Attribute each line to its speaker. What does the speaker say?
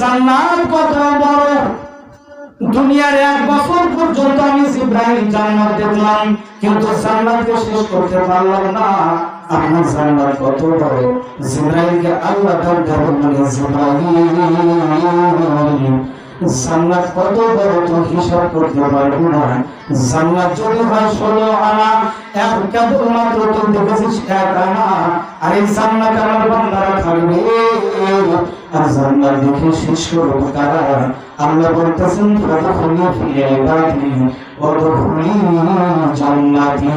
Speaker 1: জান্নাত কত বড়? দুনিয়ার এক বছর পর্যন্ত আমি ইব্রাহিম জান্নাত দেখলাম, কিন্তু জান্নাতকে শেষ করতে পারলাম না। আপনার জান্নাত কত বড়? জিব্রাইলকে আল্লাহ ডাক দিয়ে বললেন জিব্রাইল। জান্নাত কত বড় তো হিসাব করতে পারব না। জান্নাত যদি হয় ষোলো আনা, এক কেবলমাত্র তো দেখেছিস এক আনা, আর এই জান্নাত আমার বান্দারা থাকবে। আর জান্নাত দেখে শেষ করব তারা আল্লাহ বলতেছেন ফাদখুলি ফি ইবাদি ওয়া জান্নাতি।